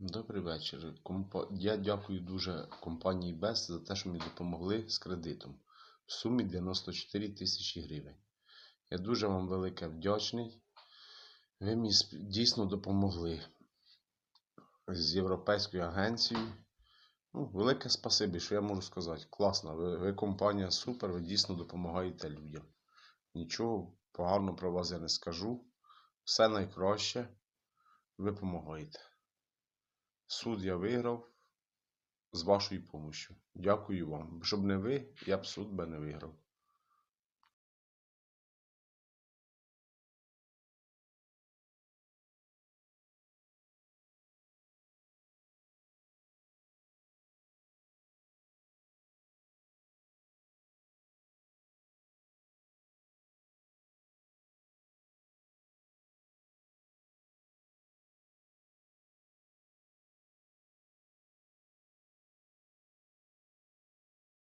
Добрий вечір. Я дякую дуже компанії БЕС за те, що мені допомогли з кредитом в сумі 94 тисячі гривень. Я дуже вам велике вдячний. Ви мені дійсно допомогли з Європейською агенцією. Ну, велике спасибі, що я можу сказати. Класно, ви, ви компанія супер, ви дійсно допомагаєте людям. Нічого поганого про вас я не скажу. Все найкраще. Ви допомагаєте. Суд я виграв з вашою допомогою. Дякую вам. Щоб не ви, я б суд би не виграв.